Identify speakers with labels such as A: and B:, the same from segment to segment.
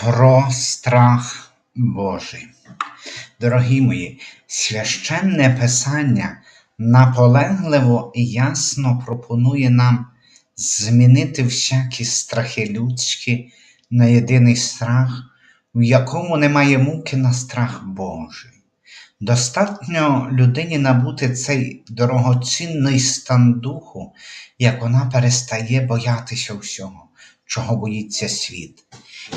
A: Про страх Божий. Дорогі мої, священне Писання наполегливо і ясно пропонує нам змінити всякі страхи людські на єдиний страх, в якому немає муки на страх Божий. Достатньо людині набути цей дорогоцінний стан духу, як вона перестає боятися всього, чого боїться світ,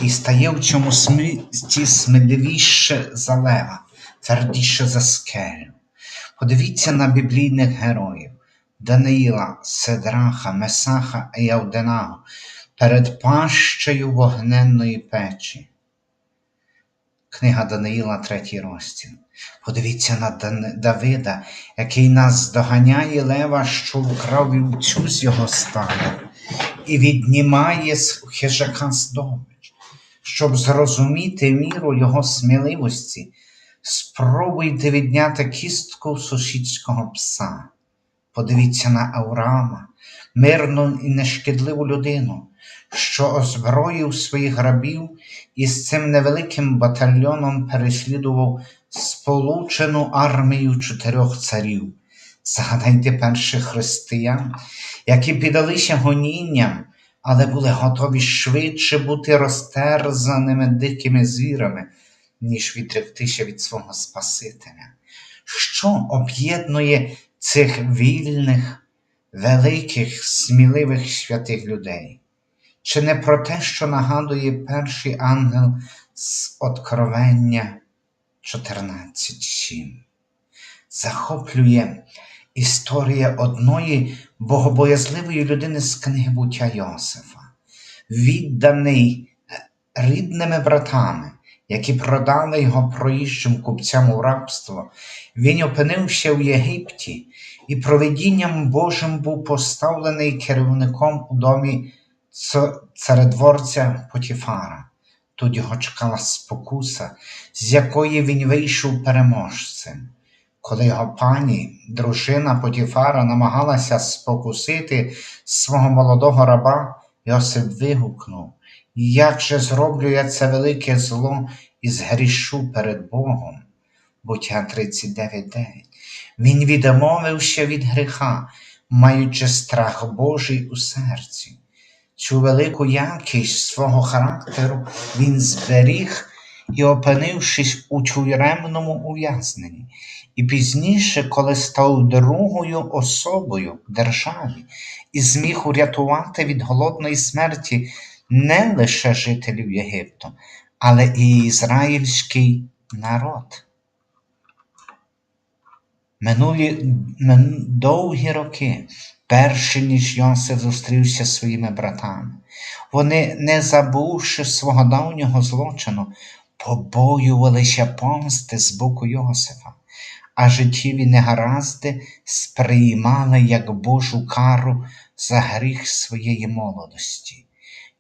A: і стає в цьому сміті сміливіше за лева, твердіше за скелю. Подивіться на біблійних героїв Даниїла, Седраха, Месаха і Явденаго перед пащею вогненної печі. Книга Даниїла, третій розділ. Подивіться на Давида, який нас доганяє лева, що вкрав вівцю з його стада, і віднімає з хижака здобич. Щоб зрозуміти міру його сміливості, спробуйте відняти кістку сусідського пса. Подивіться на Авраама, мирну і нешкідливу людину, що озброїв своїх рабів і з цим невеликим батальйоном переслідував сполучену армію чотирьох царів. Згадайте перших християн, які піддалися гонінням, але були готові швидше бути розтерзаними дикими звірами, ніж відректися від свого Спасителя. Що об'єднує цих вільних, великих, сміливих святих людей? Чи не про те, що нагадує перший ангел з Откровення 14.7? Захоплює історія одної богобоязливої людини з книги буття Йосифа, відданий рідними братами, які продали його проїжджим купцям у рабство, він опинився в Єгипті і провидінням Божим був поставлений керівником у домі ц- царедворця Потіфара. Тут його чекала спокуса, з якої він вийшов переможцем. Коли його пані, дружина Потіфара, намагалася спокусити свого молодого раба, Йосип вигукнув: Як же зроблю я це велике зло і згрішу перед Богом? Буття 39.9. Він відмовився від гріха, маючи страх Божий у серці. Цю велику якість свого характеру він зберіг і опинившись у тюремному ув'язненні. І пізніше, коли став другою особою в державі і зміг урятувати від голодної смерті не лише жителів Єгипту, але і ізраїльський народ. Минулі мин, довгі роки, перші ніж Йосиф зустрівся зі своїми братами, вони, не забувши свого давнього злочину, побоювалися помсти з боку Йосифа, а життєві негаразди сприймали як Божу кару за гріх своєї молодості.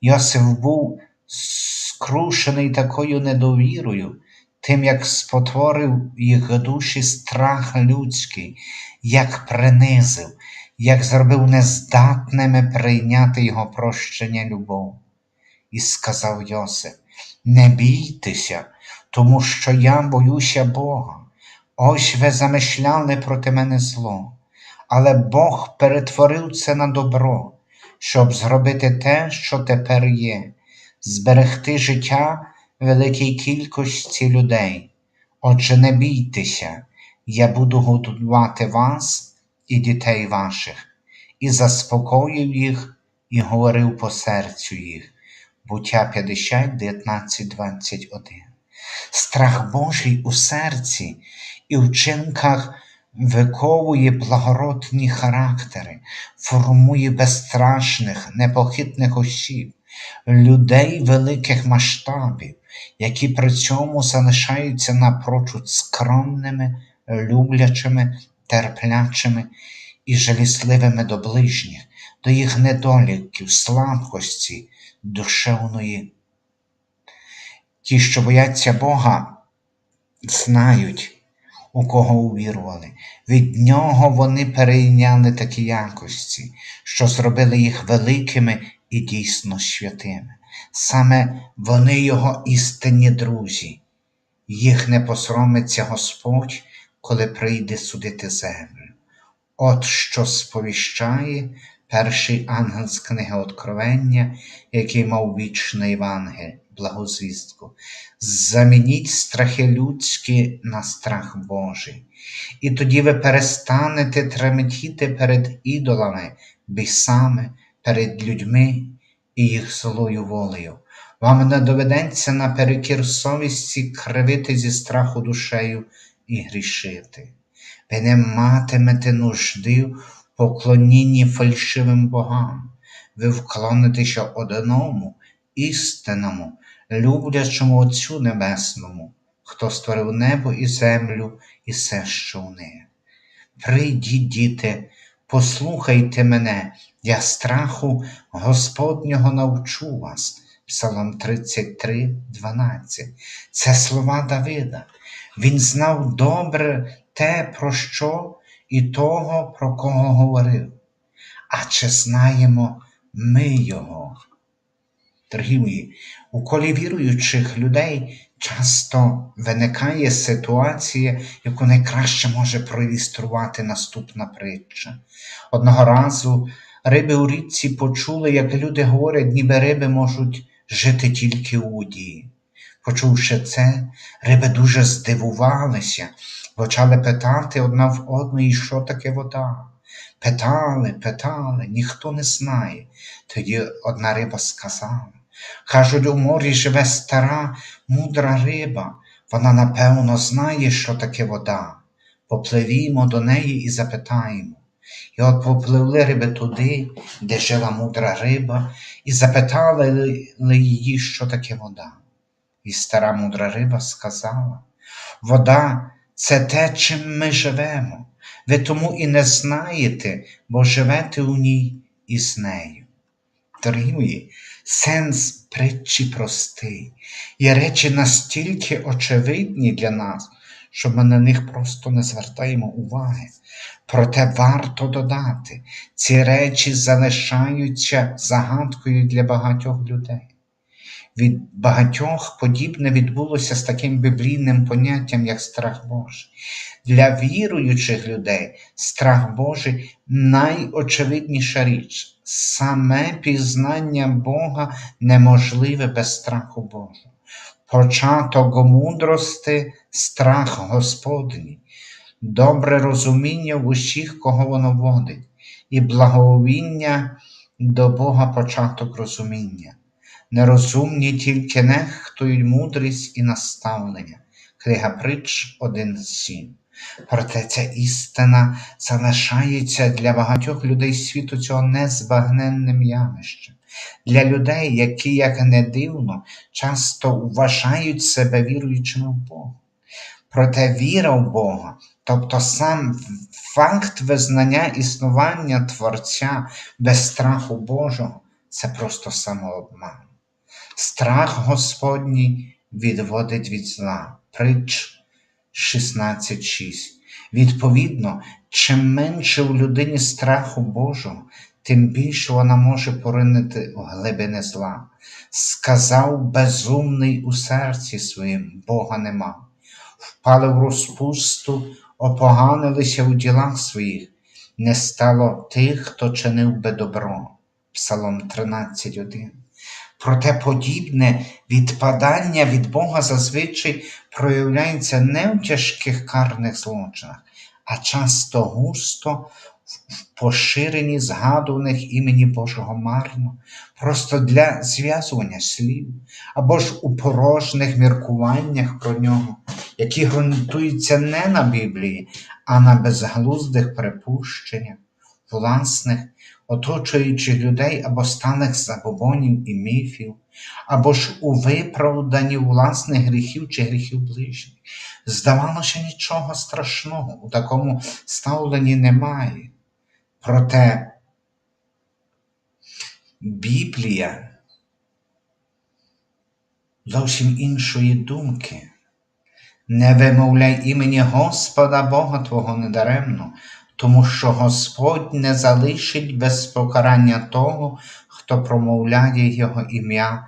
A: Йосиф був скрушений такою недовірою, тим, як спотворив їх душі страх людський, як принизив, як зробив нездатними прийняти його прощення любов. І сказав Йосиф: Не бійтеся, тому що я боюся Бога. Ось ви замишляли проти мене зло, але Бог перетворив це на добро, щоб зробити те, що тепер є, зберегти життя великій кількості людей. Отже, не бійтеся, я буду годувати вас і дітей ваших, і заспокоїв їх, і говорив по серцю їх. Буття 50, 19, 21. Страх Божий у серці і вчинках виковує благородні характери, формує безстрашних, непохитних осіб, людей великих масштабів, які при цьому залишаються напрочуд скромними, люблячими, терплячими і жалісливими до ближніх, до їх недоліків, слабкості, душевної. Ті, що бояться Бога, знають, у кого увірували. Від нього вони перейняли такі якості, що зробили їх великими і дійсно святими. саме вони його істинні друзі. Їх не посоромиться Господь, коли прийде судити землю. От що сповіщає перший ангел з книги Откровення, який мав вічний Євангель, благозвістку. Замініть страхи людські на страх Божий. І тоді ви перестанете тремтіти перед ідолами, бісами, перед людьми і їх злою волею. Вам не доведеться наперекір совісті кривити зі страху душею і грішити. Ви не матимете нужди поклонінні фальшивим богам. Ви вклонитеся одному, істинному, люблячому Отцю Небесному, хто створив небо і землю і все, що в них. Прийдіть, діти, послухайте мене, я страху Господнього навчу вас. Псалом 33, 12. Це слова Давида. Він знав добре те, про що і того, про кого говорив. А чи знаємо ми його? Дорогі мої, у колі віруючих людей часто виникає ситуація, яку найкраще може проілюструвати наступна притча. Одного разу риби у річці почули, як люди говорять, ніби риби можуть жити тільки у воді. Почувши це, риби дуже здивувалися, почали питати одна в одної, що таке вода. Питали, питали, ніхто не знає. Тоді одна риба сказала. Кажуть, у морі живе стара, мудра риба, вона напевно знає, що таке вода. Попливімо до неї і запитаємо. І от попливли риби туди, де жила мудра риба, і запитали її, що таке вода. І стара мудра риба сказала: Вода це те, чим ми живемо. Ви тому і не знаєте, бо живете у ній і з нею. Дорогі мої, сенс притчі простий, є речі настільки очевидні для нас, що ми на них просто не звертаємо уваги. Проте варто додати, ці речі залишаються загадкою для багатьох людей. Від багатьох подібне відбулося з таким біблійним поняттям, як страх Божий. Для віруючих людей страх Божий найочевидніша річ. Саме пізнання Бога неможливе без страху Божого. Початок мудрости страх Господній, добре розуміння в усіх, кого воно водить, і благовіння до Бога початок розуміння. Нерозумні тільки нехтують мудрість і наставлення. Книга Притч 1.7. Проте ця істина залишається для багатьох людей світу цього незбагненним явищем. Для людей, які, як не дивно, часто вважають себе віруючими в Бога. Проте віра в Бога, тобто сам факт визнання існування Творця без страху Божого, це просто самообман. Страх Господній відводить від зла. Притч 16.6. Відповідно, чим менше в людині страху Божого, тим більше вона може поринити в глибини зла. Сказав безумний у серці своїм, Бога нема. Впали в розпусту, опоганилися у ділах своїх, не стало тих, хто чинив би добро. Псалом 13.1. Проте подібне відпадання від Бога зазвичай проявляється не в тяжких карних злочинах, а часто густо в поширенні згадуваних імені Божого марно, просто для зв'язування слів, або ж у порожніх міркуваннях про нього, які ґрунтуються не на Біблії, а на безглуздих припущеннях, власних оточуючих людей або сталих забобонів і міфів, або ж у виправданні власних гріхів чи гріхів ближніх. Здавалося, нічого страшного у такому ставленні немає. Проте Біблія зовсім іншої думки. Не вимовляй імені Господа Бога Твого недаремно, тому що Господь не залишить без покарання того, хто промовляє Його ім'я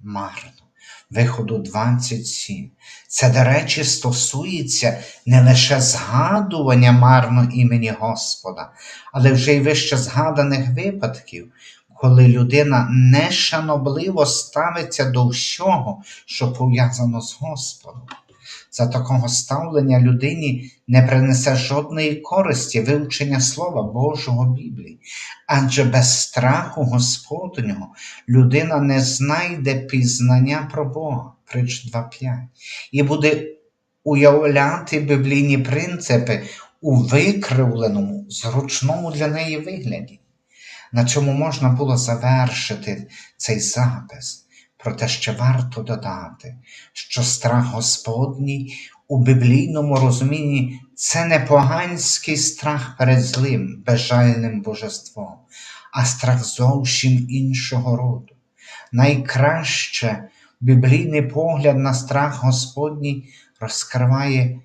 A: марно. Виходу 27. Це, до речі, стосується не лише згадування марно імені Господа, але вже й вище згаданих випадків, коли людина нешанобливо ставиться до всього, що пов'язано з Господом. За такого ставлення людині не принесе жодної користі вивчення Слова Божого Біблії, адже без страху Господнього людина не знайде пізнання про Бога, притч 2.5, і буде уявляти біблійні принципи у викривленому, зручному для неї вигляді. На чому можна було завершити цей запис, проте ще варто додати, що страх Господній у біблійному розумінні це не поганський страх перед злим, безжальним божеством, а страх зовсім іншого роду. Найкраще біблійний погляд на страх Господній розкриває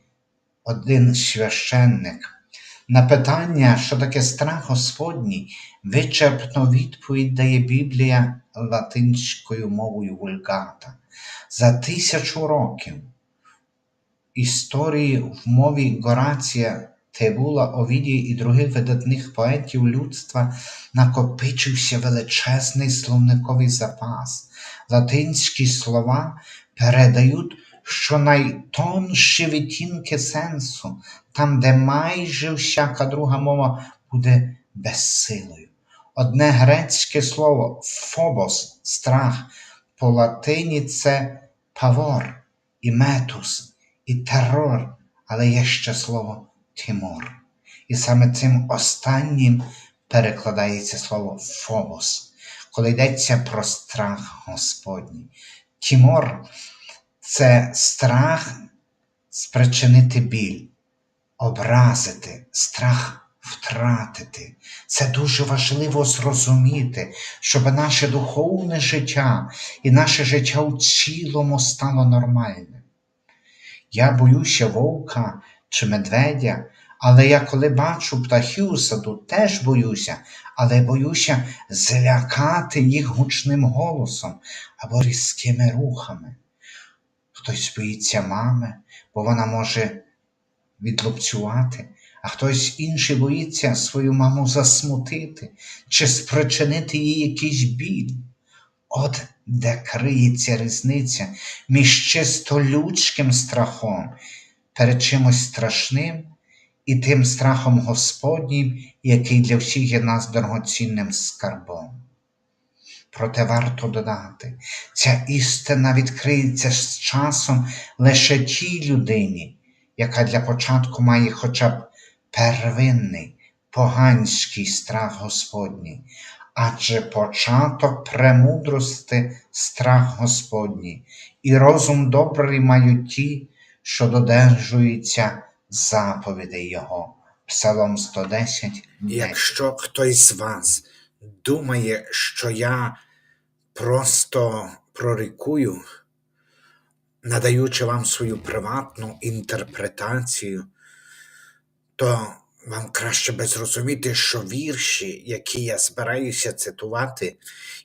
A: один священник. На питання, що таке страх Господній, вичерпно відповідь дає Біблія латинською мовою вульгата. За тисячу років історії в мові Горація, Тебула, Овідія і других видатних поетів людства накопичився величезний словниковий запас. Латинські слова передають щонайтонші відтінки сенсу, там, де майже всяка друга мова буде безсилою. Одне грецьке слово фобос, страх, по латині це павор, і метус, і терор, але є ще слово тимор. І саме цим останнім перекладається слово фобос, коли йдеться про страх Господній. Тімор це страх спричинити біль, образити, страх втратити. Це дуже важливо зрозуміти, щоб наше духовне життя і наше життя у цілому стало нормальним. Я боюся вовка чи медведя, але я коли бачу птахів саду, теж боюся, але боюся злякати їх гучним голосом або різкими рухами. Хтось боїться мами, бо вона може відлупцювати, а хтось інший боїться свою маму засмутити чи спричинити їй якийсь біль. От де криється різниця між чисто людським страхом перед чимось страшним і тим страхом Господнім, який для всіх є нас дорогоцінним скарбом. Проте варто додати, ця істина відкриється з часом лише тій людині, яка для початку має хоча б первинний поганський страх Господній, адже початок премудрости страх Господній, і розум добрий мають ті, що додержуються заповідей Його. Псалом 110.
B: Якщо хтось з вас думає, що я просто прорікую, надаючи вам свою приватну інтерпретацію, то вам краще би зрозуміти, що вірші, які я збираюся цитувати,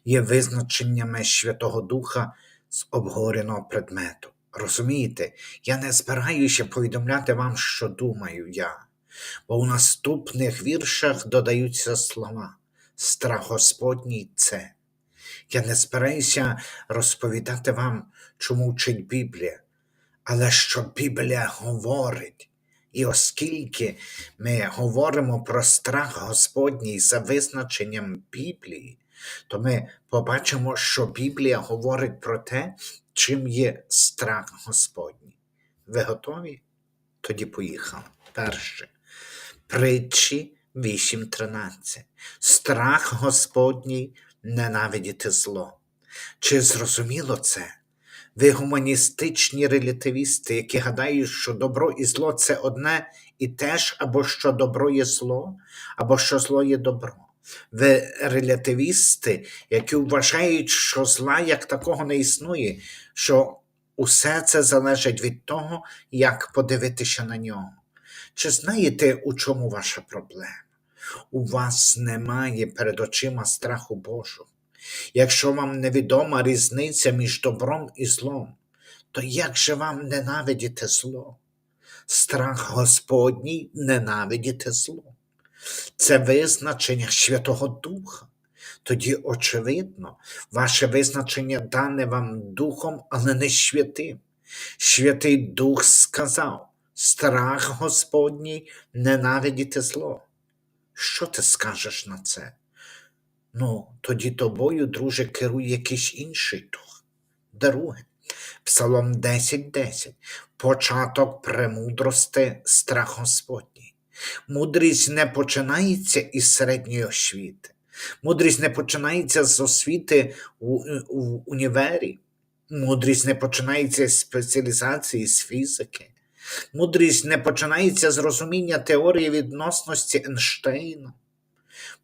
B: є визначеннями Святого Духа з обговореного предмету. Розумієте, я не збираюся повідомляти вам, що думаю я, бо у наступних віршах додаються слова страх Господній це. Я не збираюся розповідати вам, чому вчить Біблія, але що Біблія говорить. І оскільки ми говоримо про страх Господній за визначенням Біблії, то ми побачимо, що Біблія говорить про те, чим є страх Господній. Ви готові? Тоді поїхали. Перше. Притчі 8.13. Страх Господній ненавидіти зло. Чи зрозуміло це? Ви гуманістичні релятивісти, які гадають, що добро і зло це одне і те ж, або що добро є зло, або що зло є добро. Ви релятивісти, які вважають, що зла як такого не існує, що усе це залежить від того, як подивитися на нього. Чи знаєте, у чому ваша проблема? У вас немає перед очима страху Божого. Якщо вам невідома різниця між добром і злом, то як же вам ненавидіти зло? Страх Господній ненавидіти зло. Це визначення Святого Духа. Тоді, очевидно, ваше визначення дане вам Духом, але не святим. Святий Дух сказав: страх Господній ненавидіти зло. Що ти скажеш на це? Ну, тоді тобою, друже, керує якийсь інший дух. Друге, Псалом 10.10. Початок премудрости страх Господній. Мудрість не починається із середньої освіти. Мудрість не починається з освіти у, у універі. Мудрість не починається з спеціалізації з фізики. Мудрість не починається з розуміння теорії відносності Ейнштейна.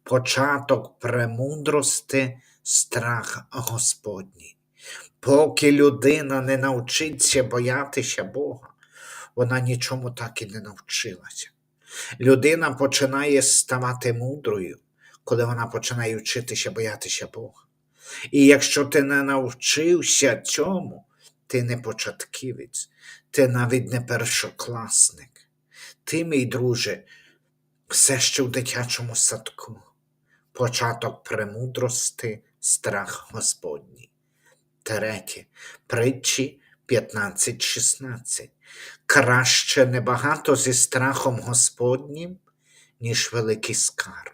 B: Початок премудрости страх Господній. Поки людина не навчиться боятися Бога, вона нічому так і не навчилася. Людина починає ставати мудрою, коли вона починає вчитися боятися Бога. І якщо ти не навчився цьому, ти не початківець, ти навіть не першокласник. Ти, мій друже, все ще в дитячому садку. Початок премудрости, страх Господній. Третє. Притчі 15.16. Краще небагато зі страхом Господнім, ніж великий скарб.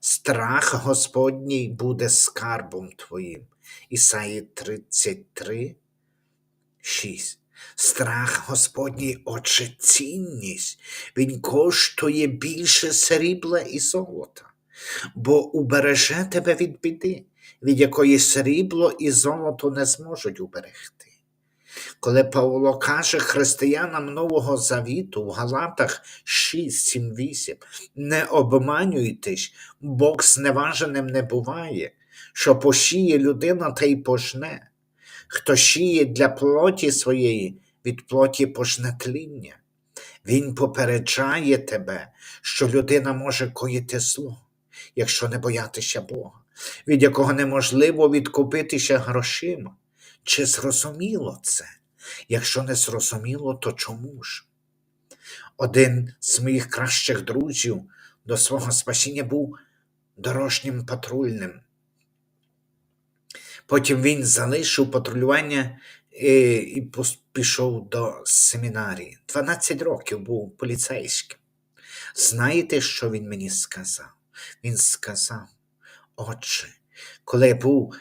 B: Страх Господній буде скарбом твоїм. Ісаї 33, 6. Страх Господній отже цінність. Він коштує більше срібла і золота, бо убереже тебе від біди, від якої срібло і золото не зможуть уберегти. Коли Павло каже християнам Нового Завіту в Галатах 6, 7, 8, не обманюйтесь, Бог зневаженим не буває, що посіє людина та й пожне. Хто сіє для плоті своєї, від плоті пожне тління. Він попереджає тебе, що людина може коїти зло, якщо не боятися Бога, від якого неможливо відкупитися грошима. Чи зрозуміло це? Якщо не зрозуміло, то чому ж? Один з моїх кращих друзів до свого спасіння був дорожнім патрульним. Потім він залишив патрулювання і, і пішов до семінарії. 12 років був поліцейським. Знаєте, що він мені сказав? Він сказав: Отче, коли я був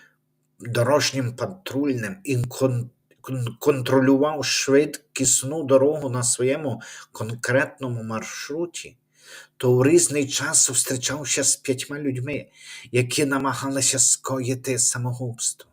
B: дорожнім патрульним і кон- кон- контролював швидкісну дорогу на своєму конкретному маршруті, то у різний час зустрічався з п'ятьма людьми, які намагалися скоїти самогубство.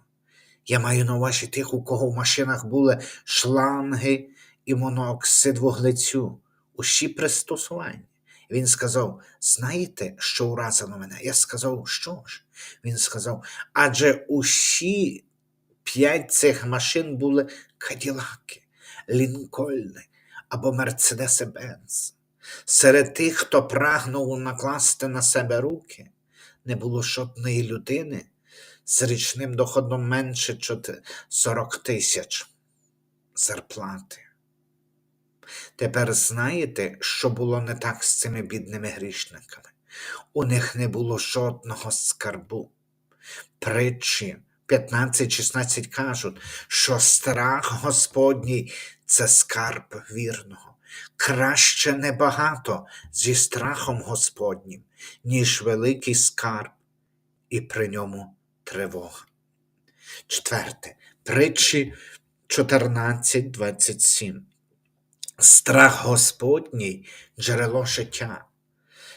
B: Я маю на увазі тих, у кого в машинах були шланги і монооксид вуглецю, усі пристосування. Він сказав: знаєте, що уразило мене? Я сказав, що ж? Він сказав, адже усі п'ять цих машин були Каділаки, Лінкольни або Мерседеси Бенц. Серед тих, хто прагнув накласти на себе руки, не було жодної людини з річним доходом менше 40 тисяч зарплати. Тепер знаєте, що було не так з цими бідними грішниками? У них не було жодного скарбу. Притчі 15-16 кажуть, що страх Господній це скарб вірного. Краще небагато зі страхом Господнім, ніж великий скарб, і при ньому тривога. Четверте. Притчі 14.27. Страх Господній джерело життя.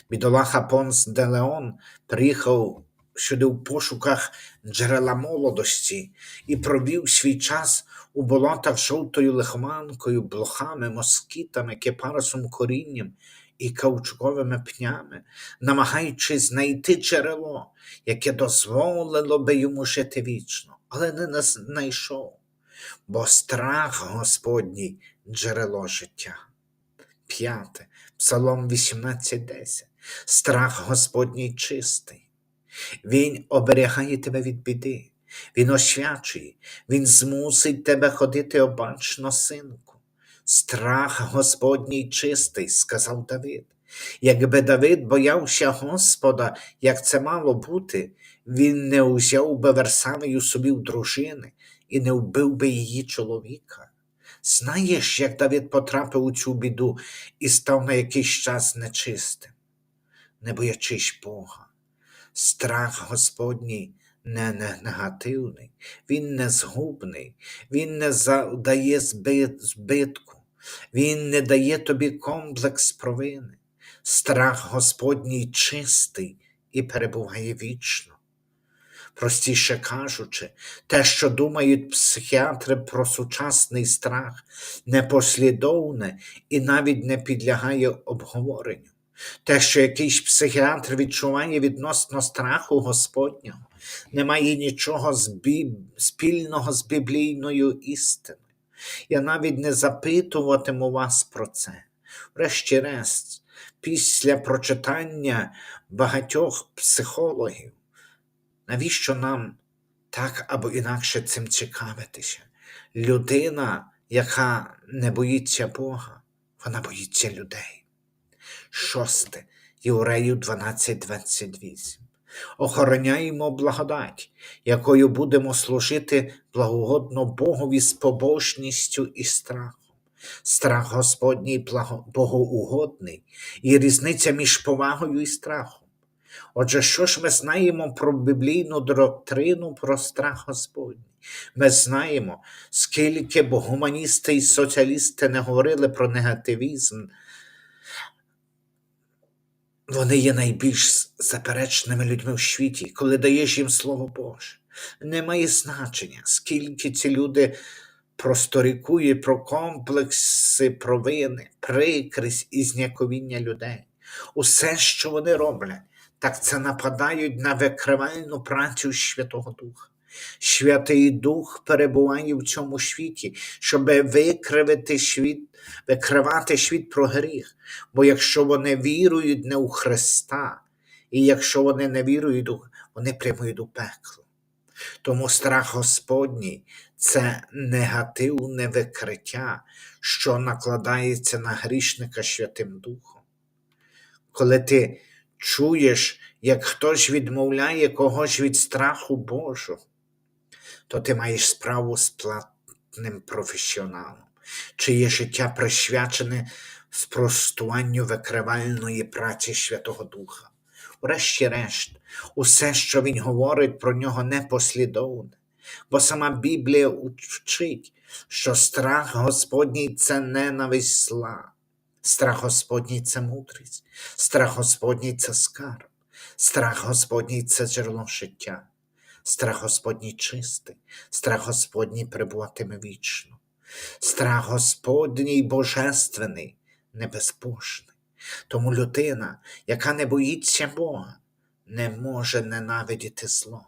B: Бідолаха Понс де Леон приїхав сюди в пошуках джерела молодості і провів свій час у болотах жовтою лихоманкою, блохами, москітами, кипарисом корінням і каучуковими пнями, намагаючись знайти джерело, яке дозволило би йому жити вічно, але не знайшов, бо страх Господній джерело життя. П'яте. Псалом 18.10. Страх Господній чистий. Він оберігає тебе від біди, Він освячує, Він змусить тебе ходити обачно, синку. Страх Господній чистий, сказав Давид. Якби Давид боявся Господа, як це мало бути, він не узяв би Версавію собі в дружини і не вбив би її чоловіка. Знаєш, як Давид потрапив у цю біду і став на якийсь час нечистим, не боячись Бога. Страх Господній не, не негативний, він не згубний, він не завдає збитку, він не дає тобі комплекс провини. Страх Господній чистий і перебуває вічно. Простіше кажучи, те, що думають психіатри про сучасний страх, непослідовне і навіть не підлягає обговоренню. Те, що якийсь психіатр відчуває відносно страху Господнього, не має нічого спільного з біблійною істиною. Я навіть не запитуватиму вас про це. Врешті-решт, після прочитання багатьох психологів, навіщо нам так або інакше цим цікавитися? Людина, яка не боїться Бога, вона боїться людей. Шосте. Євреїв 12.28. Охороняємо благодать, якою будемо служити благогодно Богові з побожністю і страхом. Страх Господній богоугодний і різниця між повагою і страхом. Отже, що ж ми знаємо про біблійну доктрину про страх Господній? Ми знаємо, скільки б і соціалісти не говорили про негативізм, вони є найбільш заперечними людьми в світі, коли даєш їм Слово Боже. Немає значення, скільки ці люди просторікують про комплекси провини, прикрість і зняковіння людей. Усе, що вони роблять, так це нападають на викривальну працю Святого Духа. Святий Дух перебуває в цьому світі, щоб викривити світ, викривати світ про гріх. Бо якщо вони вірують не у Христа, і якщо вони не вірують, вони прямують у пекло. Тому страх Господній це негативне викриття, що накладається на грішника Святим Духом. Коли ти чуєш, як хтось відмовляє когось від страху Божого, то ти маєш справу з платним професіоналом, чиє життя присвячене спростуванню викривальної праці Святого Духа. Врешті-решт, усе, що він говорить про нього, непослідовне, бо сама Біблія вчить, що страх Господній це ненависть зла. Страх Господній це мудрість, страх Господній це скарб, страх Господній це джерело життя, страх Господній чистий, страх Господній перебуватиме вічно, страх Господній божественний, небезпошний. Тому людина, яка не боїться Бога, не може ненавидіти зло.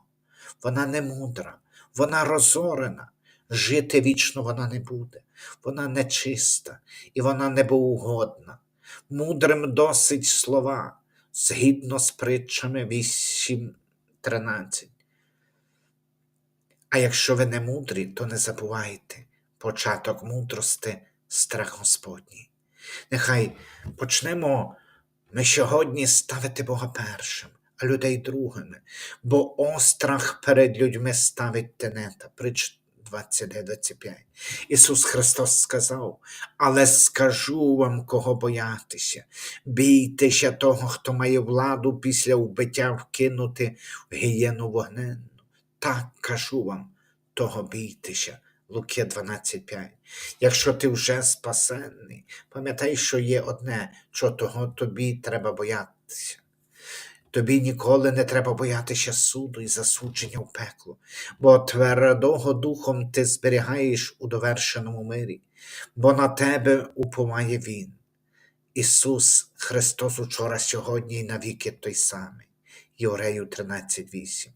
B: Вона не мудра, вона розорена. Жити вічно вона не буде, вона нечиста і вона небоугодна. Мудрим досить слова, згідно з притчами 8.13. А якщо ви не мудрі, то не забувайте початок мудрости страх Господній. Нехай почнемо ми сьогодні ставити Бога першим, а людей другими, бо острах перед людьми ставить тенета. Притч 29-25. Ісус Христос сказав, але скажу вам, кого боятися. Бійтеся того, хто має владу після вбиття вкинути в гієну вогненну. Так кажу вам, того бійтеся. Луки 12.5. Якщо ти вже спасенний, пам'ятай, що є одне, що того тобі треба боятися. Тобі ніколи не треба боятися суду і засудження в пекло, бо твердого духом ти зберігаєш у довершеному мирі, бо на тебе уповає Він. Ісус Христос учора, сьогодні і навіки той самий. Єврею 13.8.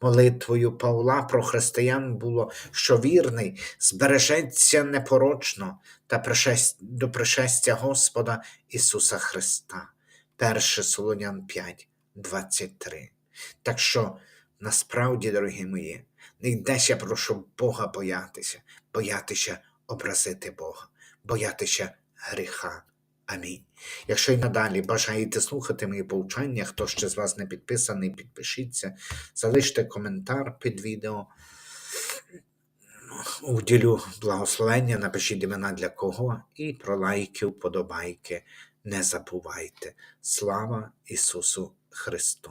B: Молитвою Павла про християн було, що вірний збережеться непорочно та до пришестя Господа Ісуса Христа. 1 Солонян 5, 23. Так що, насправді, дорогі мої, не йдеся про що Бога боятися, боятися образити Бога, боятися гріха. Амінь. Якщо й надалі бажаєте слухати мої повчання, хто ще з вас не підписаний, підпишіться, залиште коментар під відео. Уділю благословення, напишіть імена для кого і про лайки, вподобайки не забувайте. Слава Ісусу Христу!